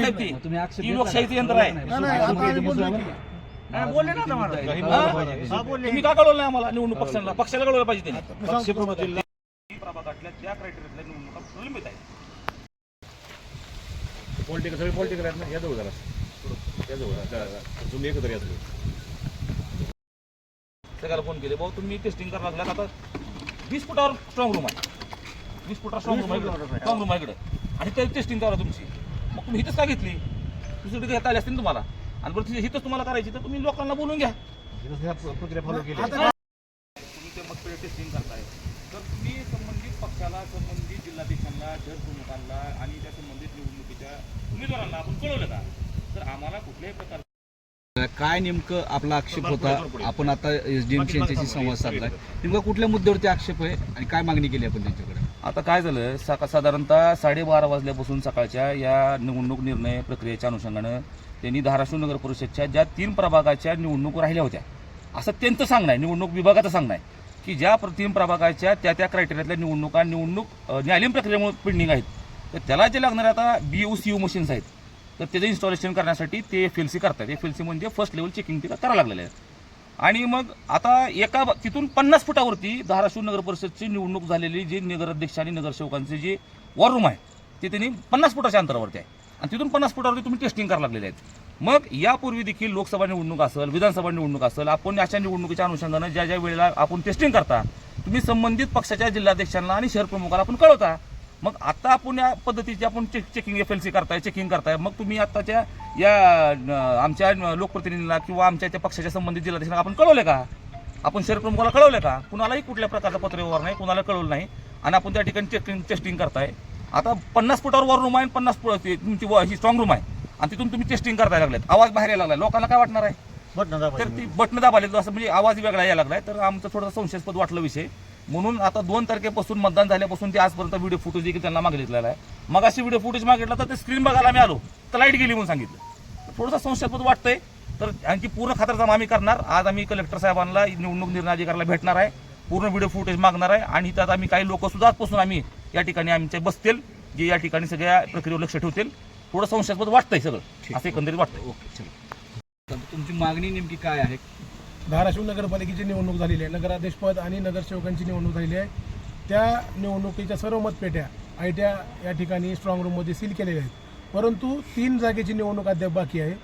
नाही. तुम्ही ही लोकशाहीचं का? यंत्र आहे. बोललो ना. तुम्ही कळवलं आम्हाला निवडणूक पक्षाला? पक्षाला कळवलं पाहिजे त्यांनी. त्या क्रायटेरियातल्या निवडणुका प्रलंबित आहेत. पॉलिटिकल सगळे पॉलिटिकल आहेत ना. या जवळ या जवळ. तुम्ही एकत्र या सगळे. सगळ्याला फोन केले. भाऊ तुम्ही टेस्टिंग करायला लागलात आता. वीस फुटावर स्ट्रॉंग रूम आहे. वीस फुटावर स्ट्रॉंग रूम आहे स्ट्रॉंग रूम आहे. इकडे. आणि ते टेस्टिंग करा तुमची. मग तुम्ही इथंच का घेतली? दुसरीकडे घेता आली असते ना तुम्हाला. आणि बरं इथंच तुम्हाला करायची तर तुम्ही लोकांना बोलून घ्या. प्रक्रिया फॉलो केली. आता तुम्ही ते मतपेढी टेस्टिंग करताय. तर तुम्ही संबंधित पक्षाला संबंधित जिल्हाध्यक्षांना शहर प्रमुखांना आणि त्या संबंधित निवडणुकीच्या उमेदवारांना आपण कळवलं का? तर आम्हाला कुठल्याही प्रकार काय नेमकं आपला आक्षेप होता? आपण आता एसडीएमसी यांच्याशी संवाद साधलाय. नेमका कुठल्या मुद्द्यावरती आक्षेप आहे आणि काय मागणी केली आपण त्यांच्याकडे? आता काय झालं? सका साधारणतः साडेबारा वाजल्यापासून सकाळच्या या निवडणूक निर्णय प्रक्रियेच्या अनुषंगानं त्यांनी धाराशिव नगर परिषदच्या ज्या तीन प्रभागाच्या निवडणूक राहिल्या होत्या असं त्यांचं सांगणं आहे निवडणूक विभागाचं सांगणं आहे की ज्या प्र- तीन प्रभागाच्या त्या त्या क्रायटेरियातल्या निवडणुका निवडणूक न्यायालयीन प्रक्रियेमुळे पेंडिंग आहेत. तर त्याला जे लागणारे आता B U C U machines आहेत. तर त्याचं इन्स्टॉलेशन करण्यासाठी ते एफ एल सी करतात. एफ एल सी म्हणजे फर्स्ट लेवल चेकिंग ते करावं लागलेलं आहे. आणि मग आता एका तिथून पन्नास फुटावरती धाराशिव नगर परिषदची निवडणूक झालेली जी नगराध्यक्ष आणि नगरसेवकांचे जे वॉर रूम आहे ते त्यांनी पन्नास फुटाच्या अंतरावरती आहे. आणि तिथून पन्नास फुटावरती तुम्ही टेस्टिंग करायला लागलेले आहेत. मग यापूर्वी देखील लोकसभा निवडणूक असेल विधानसभा निवडणूक असेल आपण अशा निवडणुकीच्या अनुषंगानं ज्या ज्या वेळेला आपण टेस्टिंग करता तुम्ही संबंधित पक्षाच्या जिल्हाध्यक्षांना आणि शहर प्रमुखाला आपण कळवता मग आता आपण या पद्धतीची आपण check checking F L C करताय चेकिंग करताय. मग तुम्ही आताच्या या आमच्या लोकप्रतिनिधींना किंवा आमच्या त्या पक्षाच्या संबंधित जिल्हाध्यक्षांना आपण कळवले का? आपण शहर प्रमुखाला कळवले का? कुणालाही कुठल्या प्रकारचा पत्रव्यवहार नाही कुणाला कळवलं नाही. आणि आपण त्या ठिकाणी टेस्टिंग टेस्टिंग करताय. आता पन्नास फुटावर वर रूम आहे आणि पन्नास फुट तुमची ही स्ट्रॉंग रूम आहे. आणि तिथून तुम्ही टेस्टिंग करताय लागलेत. आवाज बाहेर यायला लागलाय. लोकांना काय वाटणार आहे? तर. ती बटणं दाबाले असं म्हणजे आवाज वेगळा यायला लागलाय. तर आमचं थोडंसं संशयास्पद वाटलं विषय. म्हणून आता दोन तारखेपासून मतदान झाल्यापासून ते आजपर्यंत व्हिडिओ फुटेज देखील त्यांना मागितलेला आहे. मग अशी व्हिडिओ फुटेज मागितला तर ते स्क्रीन बघायला मी आलो. तर लाइट गेली म्हणून सांगितलं. थोडंसं संशयास्पद वाटतंय तर आणखी पूर्ण खातरजमा आम्ही करणार. आज आम्ही कलेक्टर साहेबांना निवडणूक निर्णय अधिकाऱ्याला भेटणार आहे. पूर्ण व्हिडिओ फुटेज मागणार आहे. आणि त्यात आम्ही काही लोक सुद्धा आजपासून आम्ही या ठिकाणी आमचे बसतील जे या ठिकाणी सगळ्या प्रक्रियेवर लक्ष ठेवतील. थोडं संशयास्पद वाटतंय सगळं. असं एकंदरीत वाटतंय. ओके चलो. तुमची मागणी नेमकी काय आहे? धाराशिव नगरपालिकेची निवडणूक झालेली आहे. नगराध्यक्षपद आणि नगरसेवकांची निवडणूक झालेली आहे. त्या निवडणुकीच्या सर्व मतपेट्या आयट्या या ठिकाणी स्ट्रॉंग रूममध्ये सील केलेल्या आहेत. परंतु तीन जागेची निवडणूक अद्याप बाकी आहे.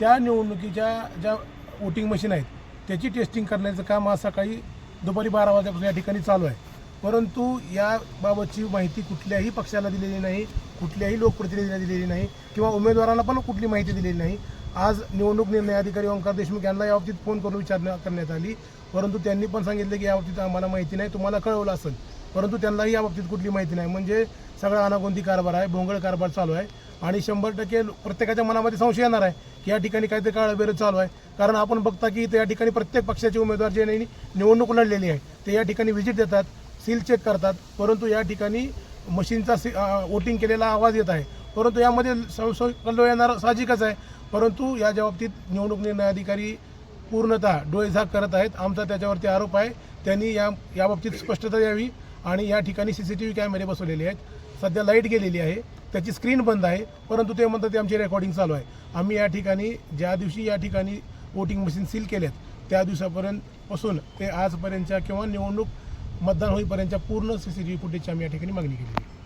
त्या निवडणुकीच्या ज्या वोटिंग मशीन आहेत त्याची टेस्टिंग करण्याचं काम आज सकाळी दुपारी बारा वाजल्यापासून या ठिकाणी चालू आहे. परंतु याबाबतची माहिती कुठल्याही पक्षाला दिलेली नाही कुठल्याही लोकप्रतिनिधीला दिलेली नाही किंवा उमेदवारांना पण कुठली माहिती दिलेली नाही. आज निवडणूक निर्णय अधिकारी ओंकार देशमुख यांना याबाबतीत फोन करून विचारणा करण्यात आली. परंतु त्यांनी पण सांगितलं की याबाबतीत आम्हाला माहिती नाही. तुम्हाला कळवलं असेल. परंतु त्यांनाही याबाबतीत कुठली माहिती नाही. म्हणजे सगळा अनागोंदी कारभार आहे भोंगळ कारभार चालू आहे. आणि शंभर टक्के प्रत्येकाच्या मनामध्ये संशय येणार आहे की या ठिकाणी काहीतरी काळबेर चालू आहे. कारण आपण बघता की इथं या ठिकाणी प्रत्येक पक्षाचे उमेदवार जे नाही निवडणूक लढलेली आहे ते या ठिकाणी व्हिजिट देतात. सील चेक करतात. परंतु या ठिकाणी मशीनचा सी वोटिंग केलेला आवाज येत आहे. परंतु यामध्ये संशय कल्लो येणार साहजिकच आहे. परंतु या बाबतीत निवडणूक निर्णय अधिकारी पूर्णतः डोळेझाक करत आहेत. आमचा त्याच्यावरती आरोप आहे. त्यांनी या याबाबतीत स्पष्टता द्यावी आणि या ठिकाणी सी सी टी व्ही कॅमेरे बसवलेले आहेत. सध्या लाइट गेलेली आहे. त्याची स्क्रीन बंद आहे. परंतु ते म्हणतात ते आमची रेकॉर्डिंग चालू आहे. आम्ही या ठिकाणी ज्या दिवशी या ठिकाणी वोटिंग मशीन सील केल्यात त्या दिवसापर्यंत पासून ते आजपर्यंतच्या किंवा निवडणूक मतदान होईपर्यंतच्या पूर्ण सी सी टी व्ही फुटेजची आम्ही या ठिकाणी मागणी केली आहे.